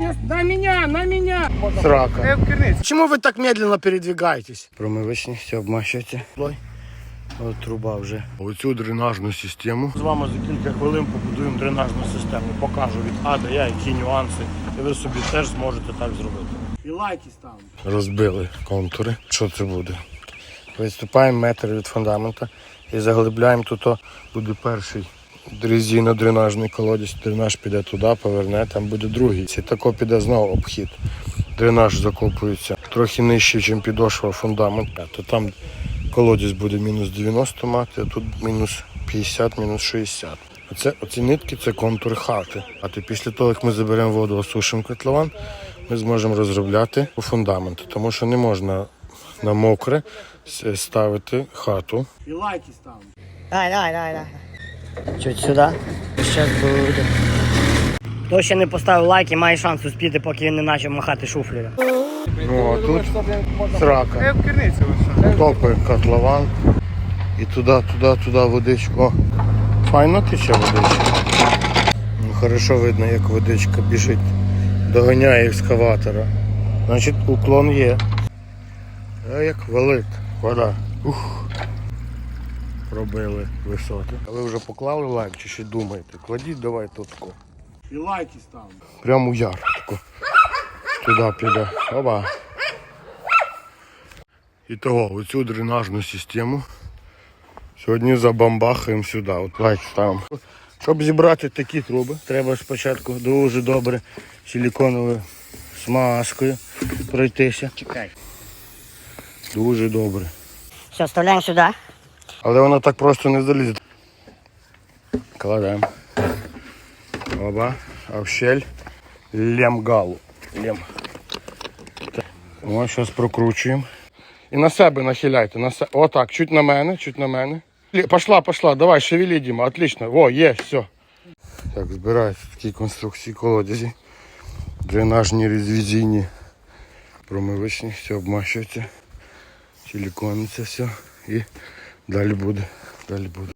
На меня, на меня! Срака. Я в. Почему вы так медленно передвигаетесь? Промивочник, все обмащуєте. Слой. От труба вже. Оцю дренажну систему З вами за кілька хвилин побудуємо дренажну систему. Покажу від А до Я, які нюанси. І ви собі теж зможете так зробити. І лайки ставимо. розбили контури. Що це буде? Відступаємо метр від фундамента і заглибляємо тут. Буде перший дрезино-дренажний колодязь. Дренаж піде туди, поверне, там буде другий. Це тако піде знову обхід. Дренаж закопується трохи нижче, ніж підошва фундамента. То там колодязь буде мінус 90 мати, а тут мінус 50, мінус 60. Оце, оці нитки це контур хати. А то після того, як ми заберемо воду, осушимо котлован, ми зможемо розробляти фундамент. Тому що не можна на мокре ставити хату. І лайки ставимо. Давай, давай, давай, давай. Чуть сюди. Щас буде. Хто ще не поставив лайки, має шанс успіти, поки він не почав махати шуфлею. Ну а тут срака. Лише. Топи котлован. І туди, туди, туди водичку. О, Файно тече водичка. Ну, хорошо видно, як водичка біжить, доганяє екскаватора. Значить, уклон є. А як валить вода. Ух. Пробили висоти. А ви вже поклали лайк чи ще думаєте? Кладіть давай тут. І лайки ставимо. Прямо у яр. Туди піде. Оба. І того, оцю дренажну систему сьогодні забамбахаємо сюди. От Лайк ставимо. Щоб зібрати такі труби, треба спочатку дуже добре силіконовою смазкою пройтися. Чекай. Дуже добре. Все, вставляємо сюди. Але воно так просто не залізе. Кладемо. Оба. А в щель лем галу. Лем. Так. О, зараз прокручуємо. І на себе нахиляйте. На се... Отак, чуть на мене, чуть на мене. Пошла, пошла, давай, шевели, Діма, отлично. О, є, все. Так, збираються такі конструкції колодязі. Дренажні резвізійні, промивочні, все обмащується. Силікониться все. І далі буде. Далі буде.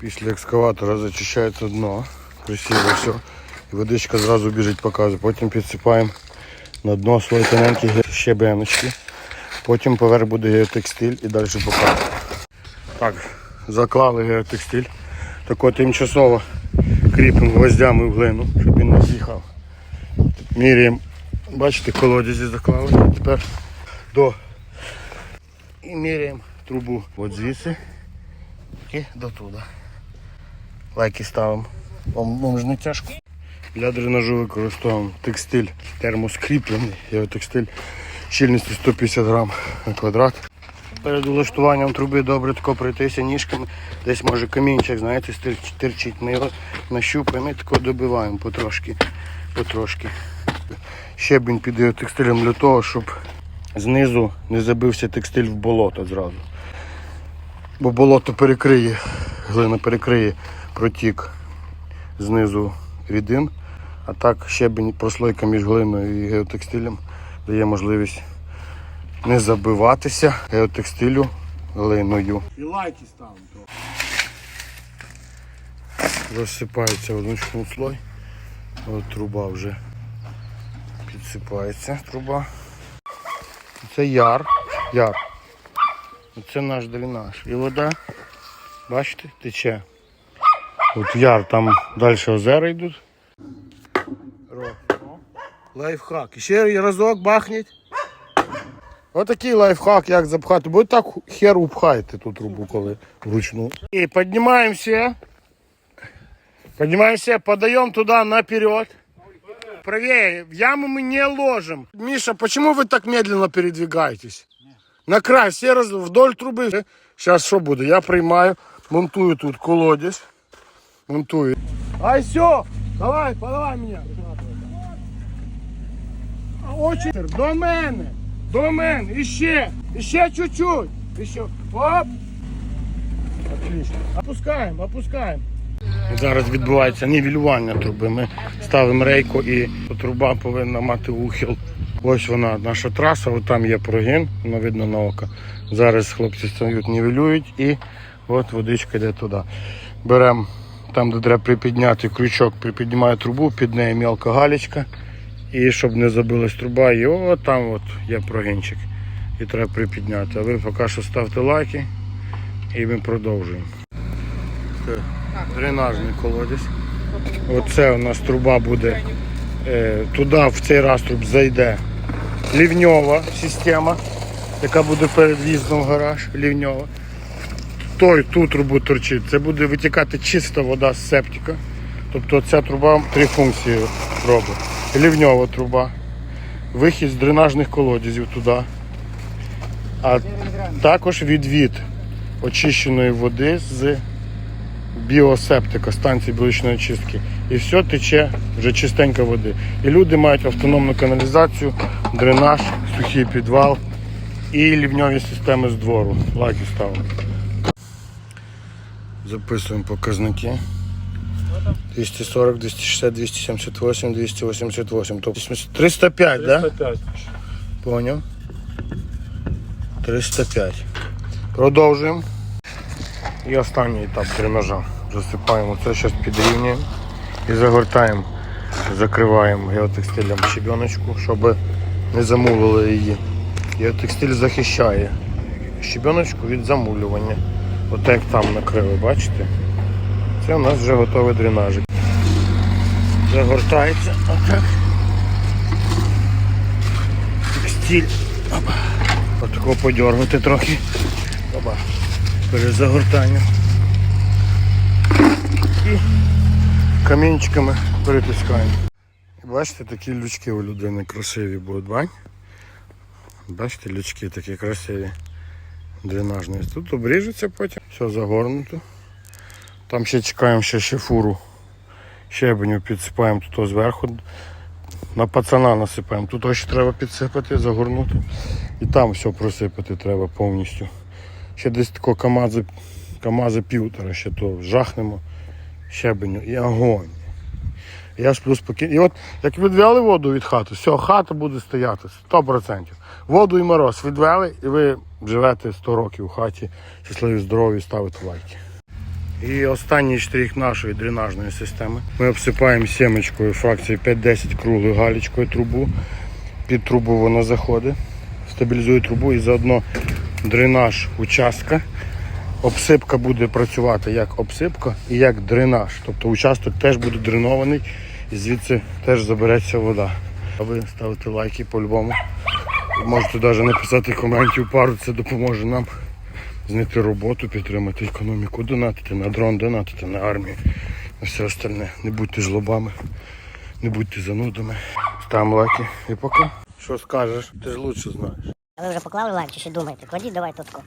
Після екскаватора зачищається дно. Красиво все. І водичка зразу біжить, показує. Потім підсипаємо на дно слой тоненькі щебеночки. Потім поверх буде геотекстиль і далі показує. Так, заклали геотекстиль. Тако тимчасово кріпимо гвоздями в глину, щоб він не з'їхав. Міряємо. Бачите, колодязі заклали. Тепер до і міряємо трубу от звідси і до туди. Лайки ставимо. Вам, вам не тяжко. Для дренажу використовуємо текстиль термоскріплений. Його текстиль щільністю 150 грам на квадрат. Перед улаштуванням труби добре тако пройтися ніжками. Десь може камінчик, знаєте, стир- стирчить. Ми його нащупаємо і тако добиваємо потрошки. потрошки. Щебінь під його текстилем для того, щоб знизу не забився текстиль в болото зразу. Бо болото перекриє, глина перекриє протік знизу рідин, а так щебень прослойка між глиною і геотекстилем дає можливість не забиватися геотекстилю глиною. І лайки ставимо. Розсипається одночний слой. От труба вже підсипається труба. Це яр. Яр. Це наш дренаж. І вода, бачите, тече. От яр, там далі озера йдуть. Лайфхак. Ще разок бахніть. Отакий лайфхак, як запхати. Бо так хер упхаєте ту трубу, коли вручну. І піднімаємося. Поднимаемся, подаем туда наперед. Правее, в яму мы не ложим. Миша, почему вы так медленно передвигаетесь? На край, все раз вдоль трубы. Сейчас что буду? Я приймаю, монтую тут колодец. Монтую. Ай, все, давай, подавай меня. Очень. До мене, до мене, іще, іще чуть-чуть. Іще. Оп. Отлично. Опускаємо, опускаємо. Зараз відбувається нівелювання труби. Ми ставимо рейку і труба повинна мати ухил. Ось вона, наша траса, от там є прогин, воно видно на око. Зараз хлопці стають, нівелюють і от водичка йде туди. Беремо там, де треба припідняти крючок, припіднімає трубу, під нею мелка галічка І щоб не забилась труба, і от там от є прогинчик. І треба припідняти. А ви поки що ставте лайки і ми продовжуємо. Дренажний колодязь. Оце у нас труба буде. Е, туди в цей раструб зайде лівньова система, яка буде перед в'їздом в гараж. Лівньова. Той ту трубу торчить. Це буде витікати чиста вода з септика. Тобто ця труба три функції робить. Лівньова труба, вихід з дренажних колодязів туди, а також відвід очищеної води з біосептика, станції біологічної очистки. І все тече вже чистенька води. І люди мають автономну каналізацію, дренаж, сухий підвал і лівньові системи з двору. Лайки ставимо. Записуємо показники. 240, 260, 278, 288. Тобто 305, так? Да? 305. Поняв. 305. Продовжуємо. І останній етап дренажа. Засипаємо це, зараз підрівнюємо і загортаємо, закриваємо геотекстилем щебеночку, щоб не замулили її. Геотекстиль захищає щебеночку від замулювання. От як там накрили, бачите? Це у нас вже готовий дренажик. Загортається отак. Текстиль. Опа. Отако подергати трохи. Опа. Перезагортання. І камінчиками перетискаємо. Бачите, такі лючки у людини красиві будуть, бань? Бачите, лючки такі красиві. Дренажні. Тут обріжеться потім. Все загорнуто. Там ще чекаємо ще, ще фуру. Щебеню підсипаємо тут зверху. На пацана насипаємо. Тут ще треба підсипати, загорнути. І там все просипати треба повністю. Ще десь тако камази, камази півтора, ще то жахнемо щебеню і огонь. Я сплю спокійно. І от як відвели воду від хати, все, хата буде стояти 100%. Воду і мороз відвели, і ви живете 100 років у хаті, щасливі, здорові, ставите лайки. І останній штрих нашої дренажної системи. Ми обсипаємо сімечкою фракції 5-10 круглою галічкою трубу. Під трубу вона заходить, стабілізує трубу і заодно дренаж участка. Обсипка буде працювати як обсипка і як дренаж. Тобто участок теж буде дренований і звідси теж забереться вода. А ви ставите лайки по-любому. Можете навіть написати коментів пару, це допоможе нам знайти роботу, підтримати економіку, донатити на дрон, донатити на армію, на все остальне. Не будьте жлобами, не будьте занудами. Ставимо лайки і пока. Що скажеш? Ти ж лучше знаєш. А ви вже поклали лайк чи ще думаєте? Кладіть давай тотко.